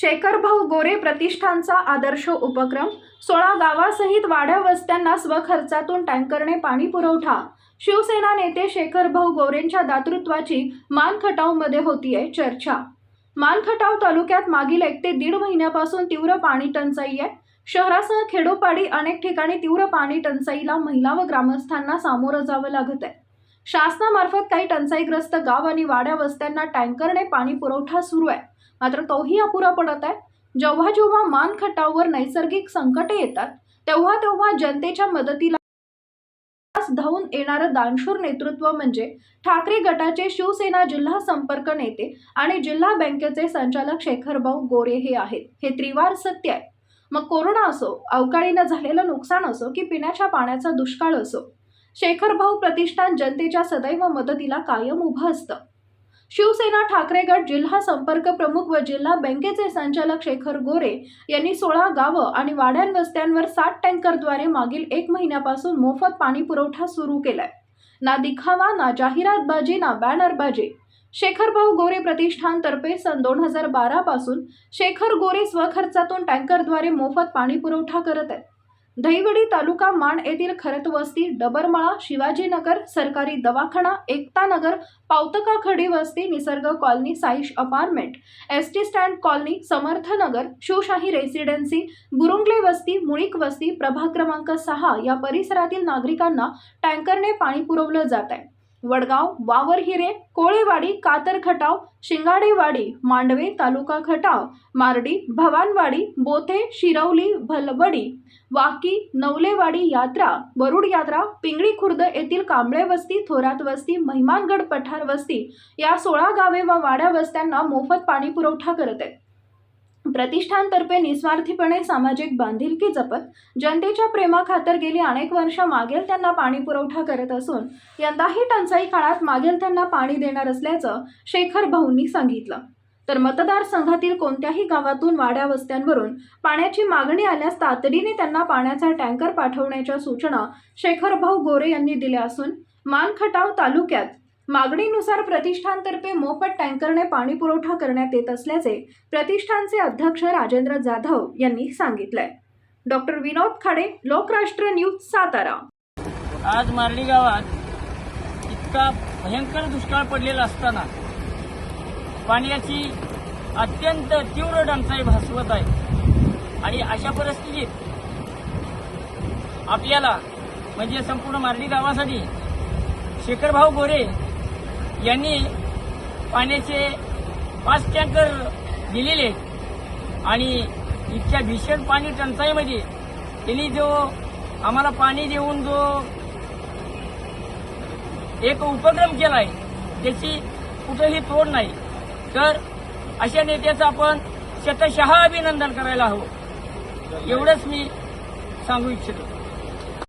शेखरभाऊ गोरे प्रतिष्ठानचा आदर्श उपक्रम सोळा गावासहित वाड्या वस्त्यांना स्वखर्चातून टँकरने पाणी पुरवठा. शिवसेना नेते शेखरभाऊ गोरेंच्या दातृत्वाची मानखटावमध्ये होतीये चर्चा. मानखटाव तालुक्यात मागील एक ते दीड महिन्यापासून तीव्र पाणी टंचाई आहे शहरासह खेडोपाडी अनेक ठिकाणी तीव्र पाणी टंचाईला महिला व ग्रामस्थांना सामोरं जावं लागत आहे शासनामार्फत काही टंचाईग्रस्त गाव आणि वाड्या वस्त्यांना टँकरने पाणी पुरवठा सुरू आहे. मात्र तोही अपुरा पडत आहे. जेव्हा जेव्हा मानखटावर नैसर्गिक संकटे येतात तेव्हा तेव्हा जनतेच्या मदतीला धावून येणारं दानशूर नेतृत्व म्हणजे ठाकरे गटाचे शिवसेना जिल्हा संपर्क नेते आणि जिल्हा बँकेचे संचालक शेखरभाऊ गोरे हे आहेत. हे त्रिवार सत्य आहे. मग कोरोना असो अवकाळीनं झालेलं नुकसान असो की पिण्याच्या पाण्याचा दुष्काळ असो शेखरभाऊ प्रतिष्ठान जनतेच्या सदैव मदतीला कायम उभं असतं. शिवसेना ठाकरे गट जिल्हा संपर्क प्रमुख व जिल्हा बँकेचे संचालक शेखर गोरे यांनी सोळा गावं आणि वाड्यां वस्त्यांवर सात टँकरद्वारे मागील एक महिन्यापासून मोफत पाणी पुरवठा सुरू केलाय. ना दिखावा ना जाहिरातबाजी ना बॅनरबाजी शेखरभाऊ गोरे प्रतिष्ठानतर्फे सन दोन हजार बारा पासून शेखर गोरे स्वखर्चातून टँकरद्वारे मोफत पाणी पुरवठा करत आहेत. दहिवडी तालुका माण येथील खरत वस्ती डबरमळा शिवाजीनगर सरकारी दवाखाना एकतानगर पावतका खडी वस्ती Nisarg colony Saish apartment S T stand colony Samarthnagar Shivshahi residency Burungale वस्ती मुळीक वस्ती प्रभाग क्रमांक सहा या परिसरातील नागरिकांना टँकरने पाणी पुरवलं जात आहे. वडगाव वावर हिरे कोळेवाडी कातर खटाव शिंगाडेवाडी मांडवे तालुका खटाव मार्डी भवानवाडी बोथे शिरवली भलवडी वाकी नवलेवाडी यात्रा वरुड यात्रा पिंगळी खुर्द येथील कांबळे वस्ती थोरात वस्ती महिमानगड पठार वस्ती या सोळा गावे व वाड्या वस्त्यांना मोफत पाणी पुरवठा करत आहेत. प्रतिष्ठानतर्फे निस्वार्थीपणे सामाजिक बांधिलकी जपत जनतेच्या प्रेमाखातर गेली अनेक वर्ष मागेल त्यांना पाणी पुरवठा करत असून यंदाही टंचाई काळात मागेल त्यांना पाणी देणार असल्याचं शेखर भाऊंनी सांगितलं. तर मतदारसंघातील कोणत्याही गावातून वाड्या वस्त्यांवरून पाण्याची मागणी आल्यास तातडीने त्यांना पाण्याचा टँकर पाठवण्याच्या सूचना शेखरभाऊ गोरे यांनी दिल्या असून मानखटाव तालुक्यात मागणीनुसार प्रतिष्ठानतर्फे मोफत टँकरने पाणी पुरवठा करण्यात येत असल्याचे प्रतिष्ठानचे अध्यक्ष राजेंद्र जाधव यांनी सांगितलंय. Doctor Vinod Khade Lokrashtra news Satara. आज मारडी गावात इतका भयंकर दुष्काळ पडलेला असताना पाण्याची अत्यंत तीव्र टंचाई भासवत आहे. आणि अशा परिस्थितीत आपल्याला म्हणजे संपूर्ण मारली गावासाठी शेखरभाऊ गोरे यांनी पाण्याचे पाच टँकर दिलेले आहेत. आणि इतक्या भीषण पाणी टंचाईमध्ये त्यांनी जो आम्हाला पाणी देऊन जो एक उपक्रम केलाय त्याची कुठेही तोड नाही. तर अशा नेत्याचं आपण शतशहा अभिनंदन करायला हवं. एवढंच मी सांगू इच्छितो.